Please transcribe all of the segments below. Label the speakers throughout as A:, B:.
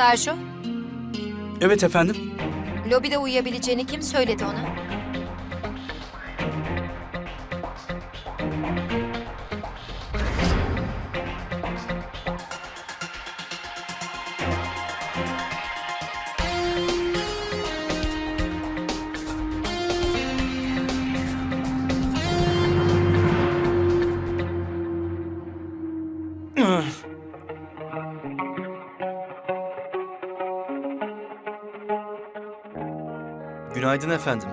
A: Sergio,
B: Evet efendim.
A: lobide uyuyabileceğini kim söyledi ona?
C: Günaydın efendim.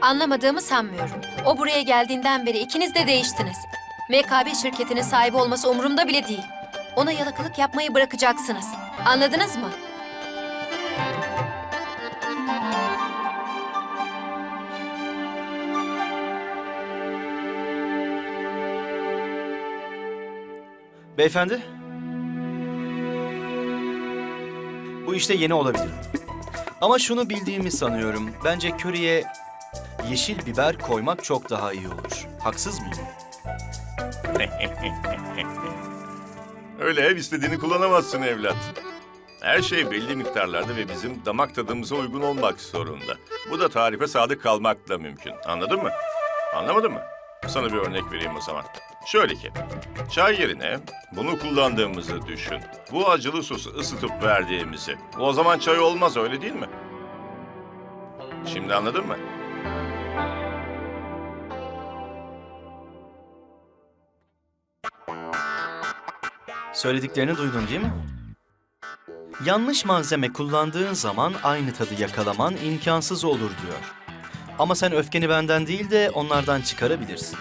A: Anlamadığımı sanmıyorum. O buraya geldiğinden beri ikiniz de değiştiniz. MKB şirketinin sahibi olması umurumda bile değil. Ona yalakalık yapmayı bırakacaksınız. Anladınız mı?
C: Beyefendi? Bu işte yeni olabilirim. Ama şunu bildiğimi sanıyorum. Bence köriye yeşil biber koymak çok daha iyi olur. Haksız mıyım?
D: Öyle her istediğini kullanamazsın evlat. Her şey belli miktarlarda ve bizim damak tadımıza uygun olmak zorunda. Bu da tarife sadık kalmakla mümkün. Anladın mı? Anlamadın mı? Sana bir örnek vereyim o zaman. Şöyle ki, çay yerine bunu kullandığımızı düşün. Bu acılı sosu ısıtıp verdiğimizi. O zaman çay olmaz öyle değil mi? Şimdi anladın mı?
C: Söylediklerini duydun değil mi? Yanlış malzeme kullandığın zaman aynı tadı yakalaman imkansız olur diyor. Ama sen öfkeni benden değil de onlardan çıkarabilirsin.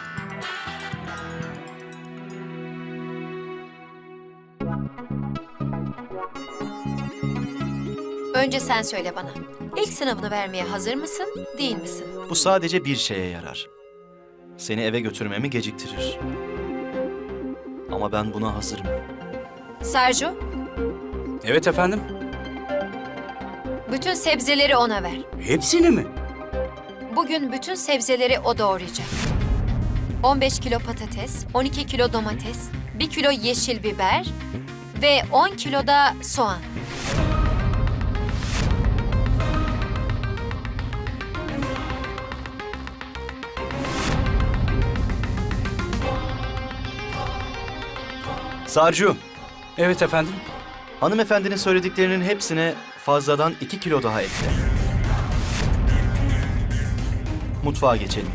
A: Önce sen söyle bana. İlk sınavını vermeye hazır mısın, değil misin?
C: Bu sadece bir şeye yarar. Seni eve götürmemi geciktirir. Ama ben buna hazırım.
A: Sergio,
B: Evet efendim.
A: bütün sebzeleri ona ver.
B: Hepsini mi?
A: Bugün bütün sebzeleri o doğrayacak. 15 kilo patates, 12 kilo domates, 1 kilo yeşil biber ve 10 kilo da soğan.
C: Sarcu,
B: Evet efendim.
C: hanımefendinin söylediklerinin hepsine fazladan iki kilo daha ekle. Mutfağa geçelim.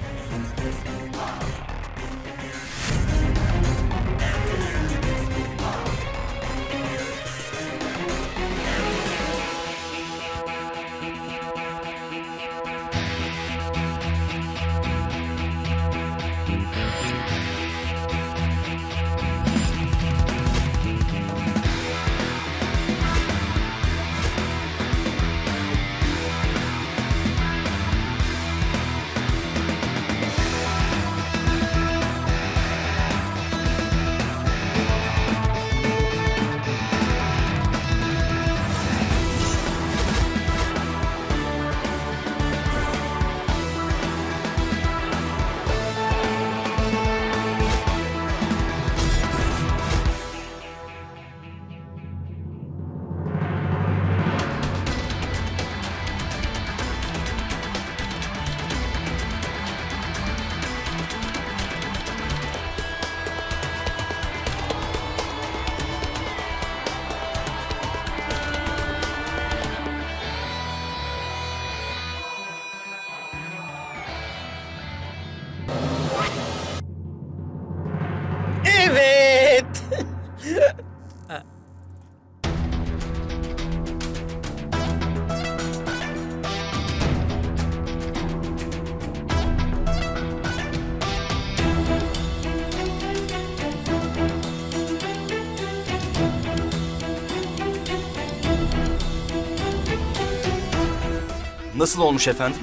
C: Nasıl olmuş efendim?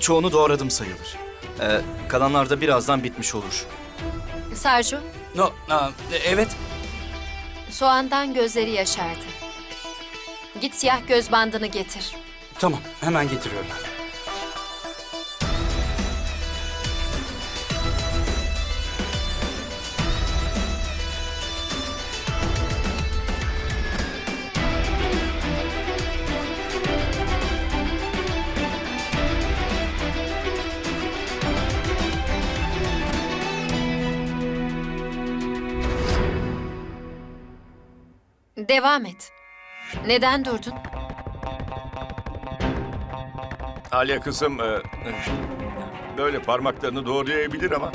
C: Çoğunu doğradım sayılır. Ee, kalanlar da birazdan bitmiş olur.
A: Sergio,
B: No, aa, evet.
A: soğandan gözleri yaşardı. Git siyah göz bandını getir.
B: Tamam, hemen getiriyorum.
A: Devam et. Neden durdun?
D: Alya kızım e, böyle parmaklarını doğrayabilir ama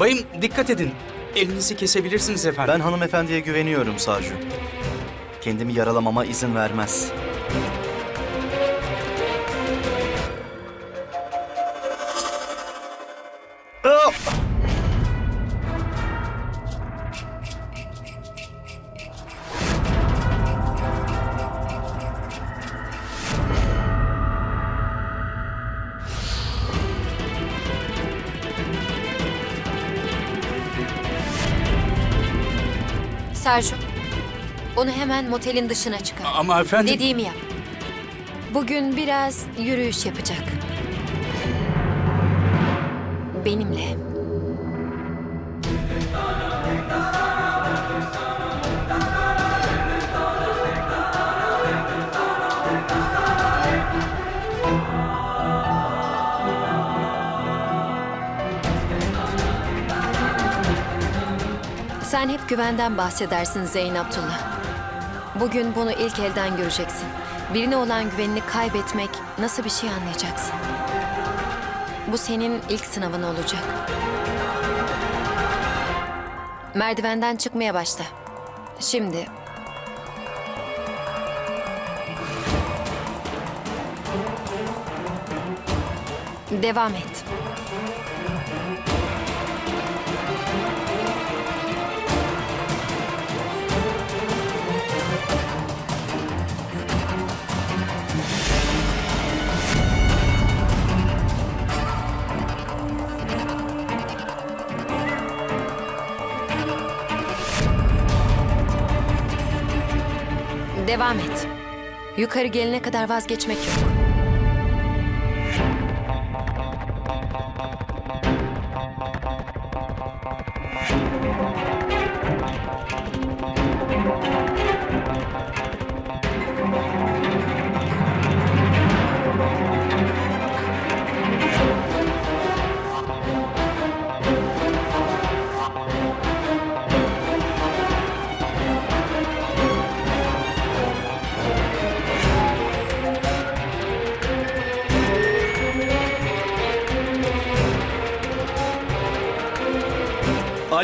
B: Bayım dikkat edin. Elinizi kesebilirsiniz efendim.
C: Ben hanımefendiye güveniyorum Sarju. Kendimi yaralamama izin vermez. Ah!
A: Sergio, onu hemen motelin dışına çıkar.
B: Ama efendim...
A: Dediğimi yap. Bugün biraz yürüyüş yapacak. Benimle. Sen hep güvenden bahsedersin Zeyn Abdullah. Bugün bunu ilk elden göreceksin. Birine olan güvenini kaybetmek nasıl bir şey anlayacaksın. Bu senin ilk sınavın olacak. Merdivenden çıkmaya başla. Şimdi. Devam et. Devam et. Yukarı gelene kadar vazgeçmek yok.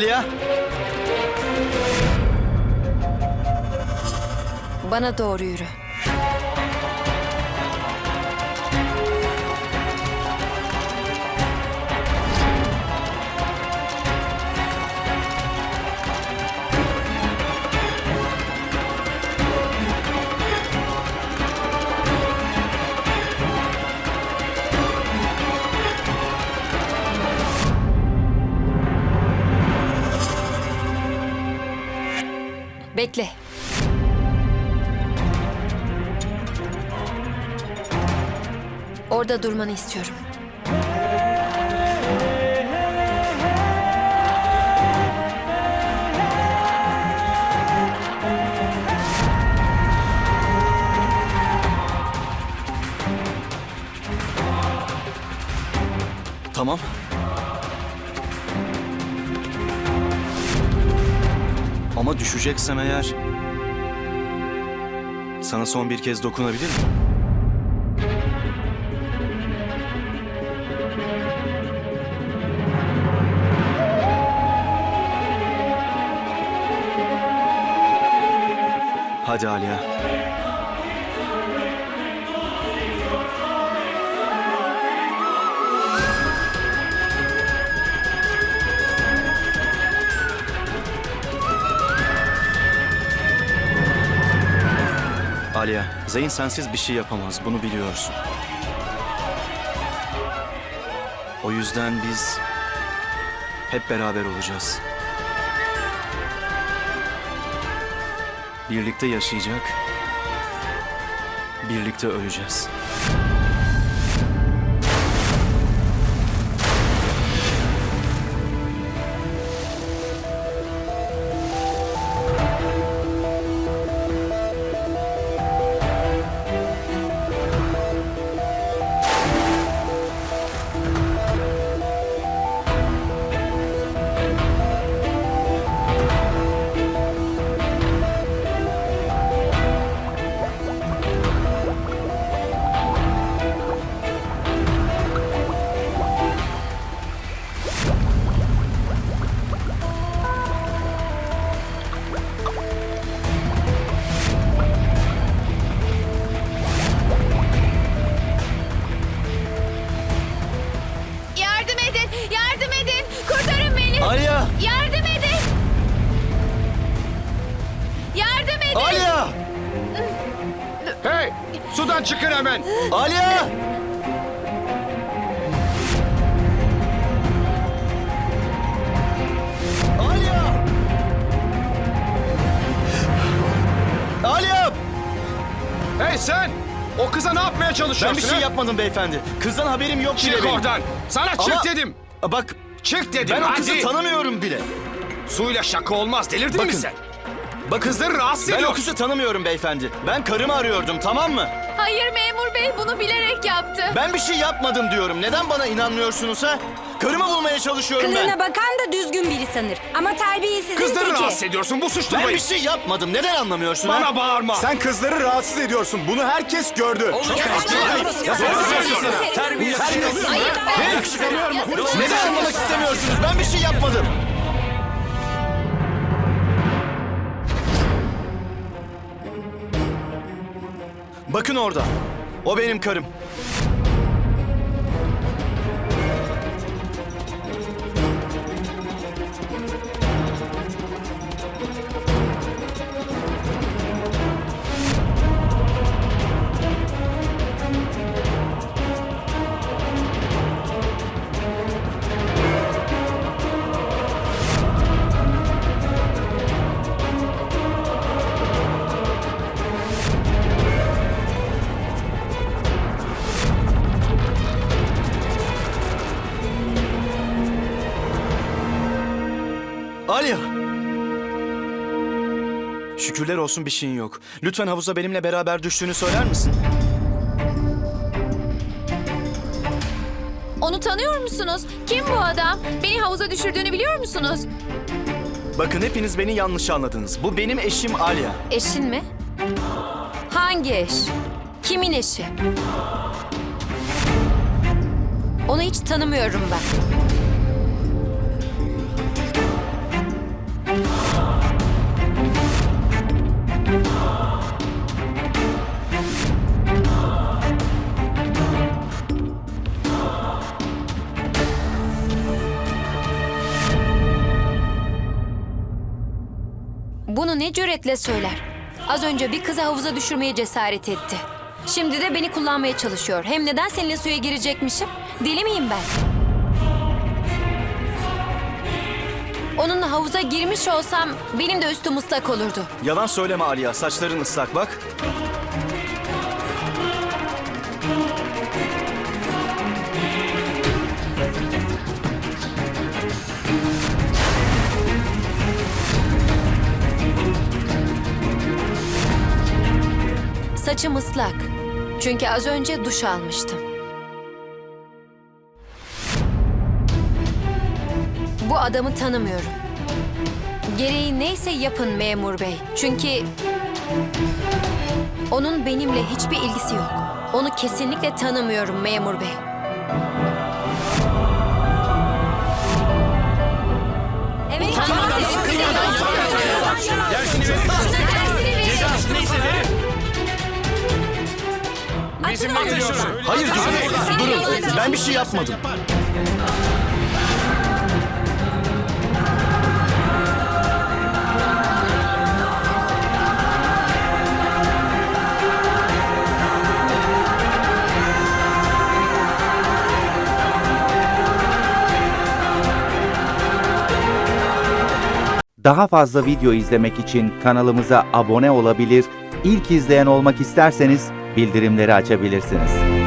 C: Aliya!
A: Bana doğru yürü. Orada durmanı istiyorum.
C: Tamam. Ama düşeceksem eğer... Sana son bir kez dokunabilir miyim? Hadi Aliya. Aliya, Zeyn sensiz bir şey yapamaz. Bunu biliyorsun. O yüzden biz hep beraber olacağız. Birlikte yaşayacak, birlikte öleceğiz.
E: Sen! O kıza ne yapmaya
C: Ben
E: çalışıyorsun?
C: bir şey
E: ha?
C: yapmadım beyefendi. Kızdan haberim yok bile
E: Çık oradan. Sana çık
C: Ama-
E: dedim.
C: Bak
E: Çık dedim
C: ben o
E: hadi.
C: kızı tanımıyorum bile.
E: Suyla şaka olmaz. Delirdin mi
C: Bakın.
E: sen? Bak kızları rahatsız
C: Ben o kızı tanımıyorum beyefendi. Ben karımı arıyordum tamam mı?
A: Hayır memur bey bunu bilerek yaptı.
C: Ben bir şey yapmadım diyorum. Neden bana inanmıyorsunuz ha? Karımı bulmaya çalışıyorum
F: Kılığına
C: ben.
F: bakan da düzgün biri sanır. Ama terbiyesizin
E: Kızları
F: teki.
E: rahatsız ediyorsun. Bu suçlu
C: Ben bir şey yapmadım. Neden anlamıyorsun ha?
E: Bana bağırma.
G: Sen kızları rahatsız ediyorsun. Bunu herkes gördü.
C: Neden anlamak istemiyorsunuz? Ben bir şey yapmadım. Bakın orada. O benim karım. Alya. Şükürler olsun bir şeyin yok. Lütfen havuza benimle beraber düştüğünü söyler misin?
A: Onu tanıyor musunuz? Kim bu adam? Beni havuza düşürdüğünü biliyor musunuz?
C: Bakın hepiniz beni yanlış anladınız. Bu benim eşim Alya.
A: Eşin mi? Hangi eş? Kimin eşi? Onu hiç tanımıyorum ben. Ne cüretle söyler? Az önce bir kızı havuza düşürmeye cesaret etti. Şimdi de beni kullanmaya çalışıyor. Hem neden seninle suya girecekmişim? Deli miyim ben? Onunla havuza girmiş olsam benim de üstüm ıslak olurdu.
C: Yalan söyleme Alya. Saçların ıslak bak.
A: Saçım ıslak. Çünkü az önce duş almıştım. Bu adamı tanımıyorum. Gereği neyse yapın memur bey. Çünkü onun benimle hiçbir ilgisi yok. Onu kesinlikle tanımıyorum memur bey.
F: Evet.
E: Bizimle geliyorsun.
C: Hayır durun. Durun. Ben bir şey yapmadım.
H: Daha fazla video izlemek için kanalımıza abone olabilir, ilk izleyen olmak isterseniz bildirimleri açabilirsiniz.